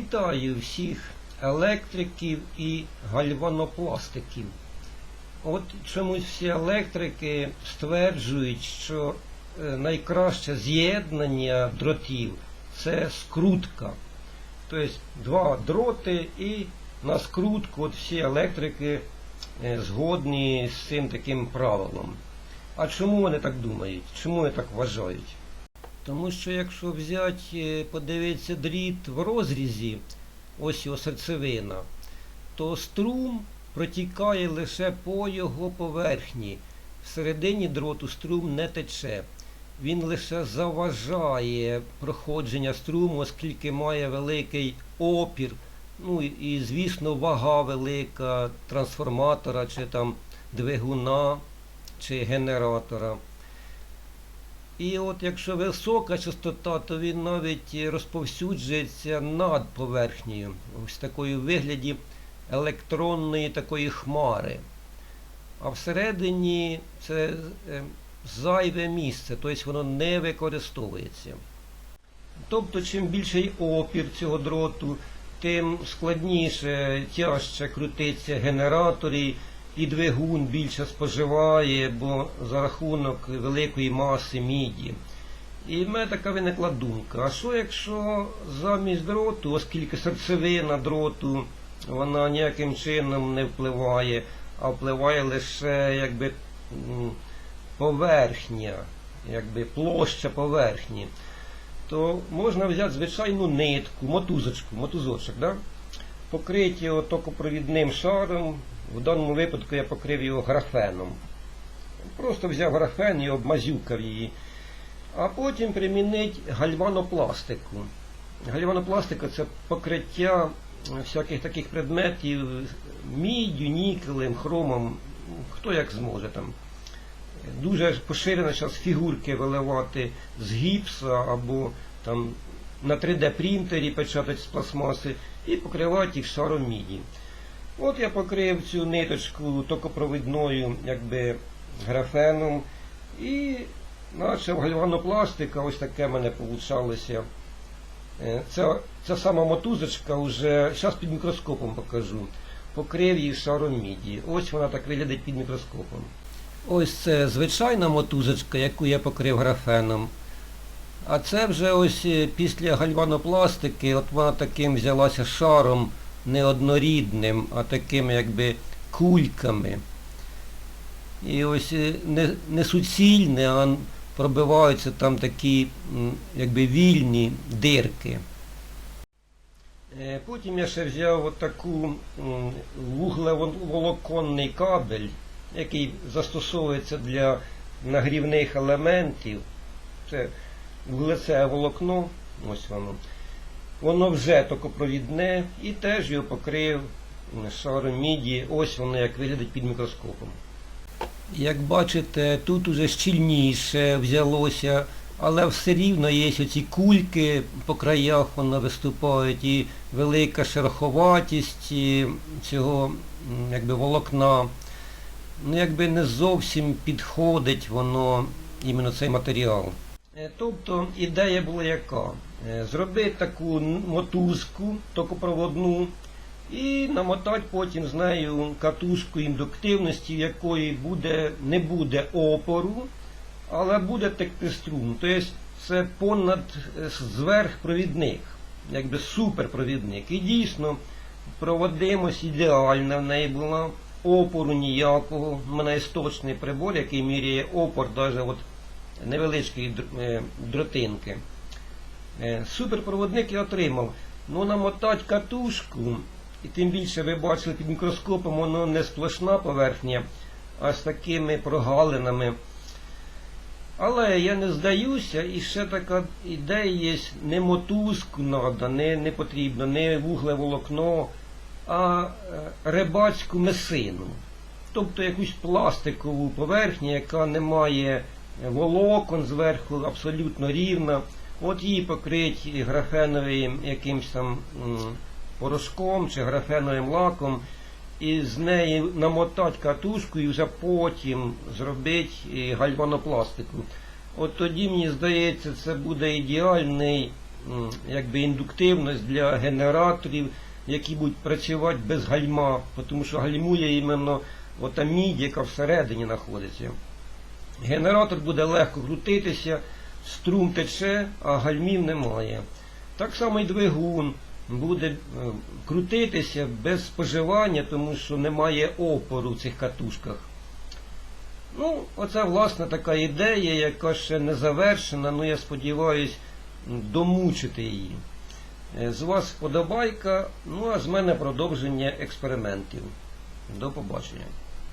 Вітаю всіх електриків і гальванопластиків. От чомусь всі електрики стверджують, що е, найкраще з'єднання дротів це скрутка. Тобто два дроти і на скрутку от всі електрики е, згодні з цим таким правилом. А чому вони так думають? Чому вони так вважають? Тому що якщо взяти, подивитися дріт в розрізі, ось його серцевина, то струм протікає лише по його поверхні. Всередині дроту струм не тече. Він лише заважає проходження струму, оскільки має великий опір. Ну і, звісно, вага велика трансформатора чи там двигуна чи генератора. І от якщо висока частота, то він навіть розповсюджується над поверхнею, ось такої вигляді електронної такої хмари. А всередині це е, зайве місце, тобто воно не використовується. Тобто, чим більший опір цього дроту, тим складніше, тяжче крутиться генератор і і двигун більше споживає, бо за рахунок великої маси міді. І в мене така виникла думка, а що якщо замість дроту, оскільки серцевина дроту вона ніяким чином не впливає, а впливає лише якби поверхня, якби площа поверхні, то можна взяти звичайну нитку, мотузочку, мотузочок, да? покрити його токопровідним шаром. В даному випадку я покрив його графеном. Просто взяв графен і обмазюкав її. А потім примінити гальванопластику. Гальванопластика це покриття всяких таких предметів міддю, нікелем, хромом, хто як зможе там. Дуже поширено зараз фігурки виливати з гіпса або там на 3D принтері печатати з пластмаси і покривати їх шаром міді. От я покрив цю ниточку токопровідною якби, графеном і почав гальванопластика, ось таке в мене получалося. Е, Ця, ця сама мотузочка вже, зараз під мікроскопом покажу, покрив її шаром міді. Ось вона так виглядить під мікроскопом. Ось це звичайна мотузочка, яку я покрив графеном. А це вже ось е, після гальванопластики, от вона таким взялася шаром не однорідним, а такими якби кульками. І ось е, не, не суцільне, а пробиваються там такі якби вільні дирки. Е, Потім я ще взяв отаку вуглеволоконний кабель, який застосовується для нагрівних елементів. Це вуглецеве волокно, ось воно. Воно вже токопровідне і теж його покрив шаром міді. Ось воно як виглядить під мікроскопом. Як бачите, тут уже щільніше взялося, але все рівно є оці кульки по краях воно виступають і велика шероховатість цього якби, волокна. Ну, якби не зовсім підходить воно іменно цей матеріал. Е, Тобто ідея була яка? Е, Зробити таку мотузку токопроводну і намотати потім з нею катушку індуктивності, якої буде, не буде опору, але буде текти струм. Тобто це понад е, зверхпровідник, якби суперпровідник. І дійсно проводимость ідеальна в неї була, опору ніякого. У мене є точний прибор, який міряє опор навіть невеличкої е, дротинки. Е, Суперпроводник я отримав. Ну намотати катушку, і тим більше ви бачили під мікроскопом, воно не сплошна поверхня, а з такими прогалинами. Але я не здаюся, і ще така ідея є, не мотузку треба, не, не потрібно, не вугле волокно, а е, рибацьку месину. Тобто якусь пластикову поверхню, яка не має волокон зверху, абсолютно рівна. От її покрить графеновим якимсь там порошком чи графеновим лаком, і з неї намотати катушку і вже потім зробити гальванопластику. От тоді, мені здається, це буде ідеальний якби індуктивність для генераторів, які будуть працювати без гальма, тому що гальмує іменно ота мідь, яка всередині знаходиться. Генератор буде легко крутитися, струм тече, а гальмів немає. Так само і двигун буде е, крутитися без споживання, тому що немає опору в цих катушках. Ну, оце власне така ідея, яка ще не завершена, ну я сподіваюся домучити її. Е, З вас вподобайка, ну а з мене продовження експериментів. До побачення.